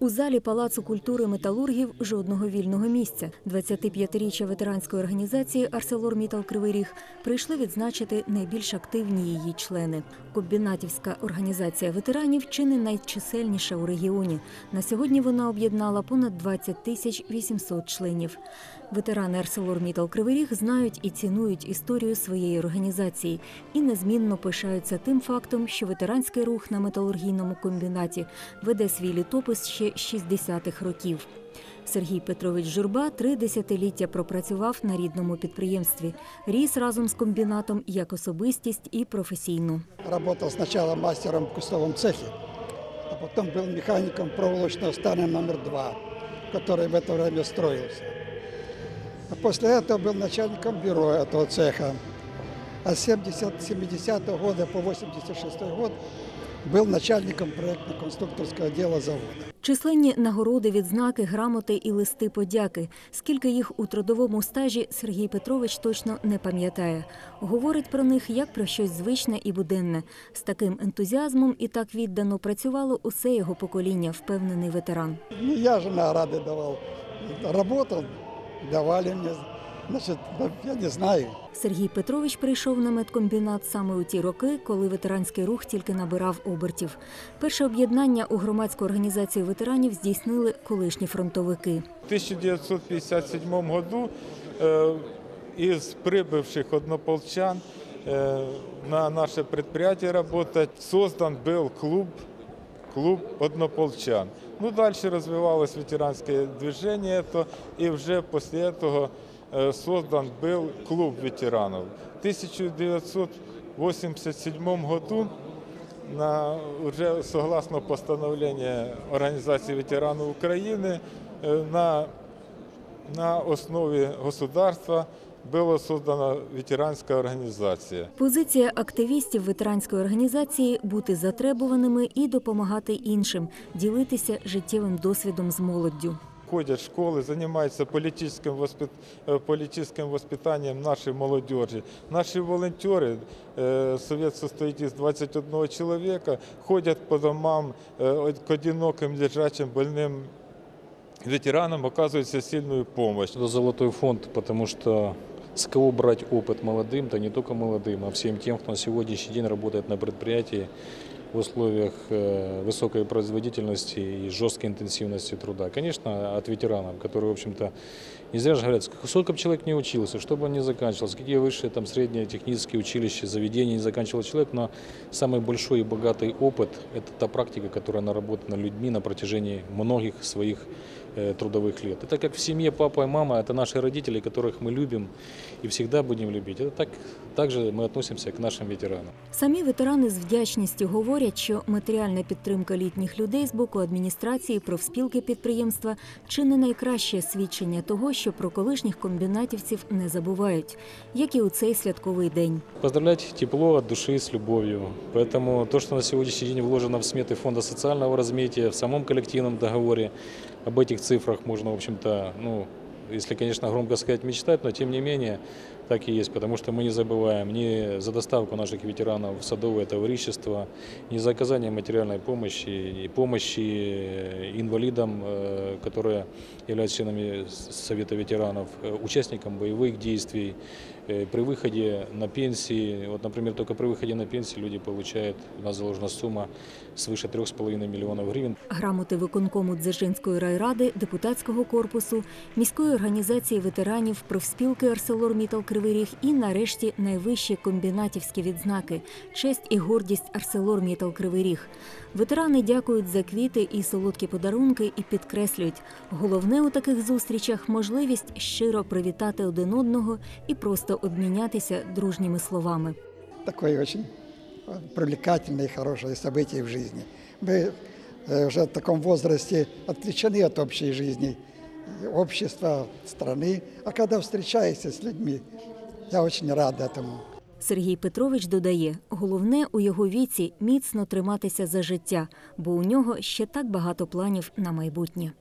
У залі Палацу культури металургів жодного вільного місця. 25-річчя ветеранської організації «Арселормітал Кривий Ріг прийшли відзначити найбільш активні її члени. Комбінатівська організація ветеранів чи не найчисельніша у регіоні. На сьогодні вона об'єднала понад 20 тисяч 800 членів. Ветерани «Арселормітал Кривий Ріг знають і цінують історію своєї організації і незмінно пишаються тим фактом, що ветеранський рух на металургійному комбінаті веде свій літопис ще 60-х років. Сергій Петрович Журба три десятиліття пропрацював на рідному підприємстві. Ріс разом з комбінатом як особистість і професійно. Работал сначала мастером в кустовом цехе, а потом был механиком проволочного стана номер два, который в это время строился. А после этого был начальником бюро этого цеха. А с 70 70 года по 86 год был начальником проектно-конструкторского отдела завода. Численні нагороди, відзнаки, грамоти і листи подяки. Скільки їх у трудовому стажі Сергій Петрович точно не пам'ятає. Говорить про них як про щось звичне і буденне. З таким ентузіазмом і так віддано працювало усе його покоління, впевнений ветеран. Ну, я же награды давал. Работал, давали мне Значит, я не знаю. Сергій Петрович прийшов на медкомбінат саме у ті роки, коли ветеранський рух тільки набирав обертів. Перше об'єднання у громадську організацію ветеранів здійснили колишні фронтовики. В 1957 году э, из прибывших однополчан э, на наше предприятие работать создан был клуб, клуб однополчан. Ну, дальше развивалось ветеранское движение, это, и уже после этого э, создан был клуб ветеранов. В 1987 году на, уже согласно постановлению Организации ветеранов Украины э, на, на основе государства была создана ветеранская организация. Позиція активістів ветеранської організації бути затребуваними і допомагати іншим, ділитися життєвим досвідом з молоддю. Ходят в школы, занимаются политическим, воспит... э, политическим воспитанием нашей молодежи. Наши волонтеры, э, совет состоит из 21 человека, ходят по домам э, к одиноким, лежачим, больным ветеранам, оказывают всесильную помощь. Это золотой фонд, потому что с кого брать опыт молодым, да не только молодым, а всем тем, кто на сегодняшний день работает на предприятии в условиях э, высокой производительности и жесткой интенсивности труда. Конечно, от ветеранов, которые, в общем-то, не зря же говорят, сколько бы человек не учился, что бы он ни заканчивал, с какие высшие, там, средние технические училища, заведения не заканчивал человек, но самый большой и богатый опыт – это та практика, которая наработана людьми на протяжении многих своих э, трудовых лет. Это как в семье папа и мама, это наши родители, которых мы любим и всегда будем любить. Это так, так же мы относимся к нашим ветеранам. Самі ветерани з вдячністю говорять, що матеріальна підтримка літніх людей з боку адміністрації, профспілки підприємства чи не найкраще свідчення того, що про колишніх комбінатівців не забувають, як і у цей святковий день. Поздравлять тепло от души с любовью. Поэтому то, что на сегодняшний день вложено в сметы Фонда социального развития, в самом коллективном договоре, об этих цифрах можно, в общем-то, ну, если, конечно, громко сказать, мечтать, но тем не менее так и есть, потому что мы не забываем ни за доставку наших ветеранов в садовое товарищество, ни за оказание материальной помощи и помощи инвалидам, э, которые являются членами Совета ветеранов, э, участникам боевых действий, э, при выходе на пенсии, вот, например, только при выходе на пенсию люди получают, у нас заложена сумма свыше 3,5 миллионов гривен. Грамоти виконкому Дзержинської райради, депутатського корпусу, міської організації ветеранів, профспілки «Арселормітал Кривий Ріг» і, нарешті, найвищі комбінатівські відзнаки честь і гордість «Арселормітал Кривий Ріг». Ветерани дякують за квіти і солодкі подарунки і підкреслюють, головне у таких зустрічах можливість щиро привітати один одного і просто обмінятися дружніми словами. Такое очень привлекательное и хорошее событие в жизни. Мы э, уже в таком возрасте отвлечены от общей жизни, общества, страны. А когда встречаешься с людьми, я очень рад этому. Сергій Петрович додає, головне у його віці міцно триматися за життя, бо у нього ще так багато планів на майбутнє.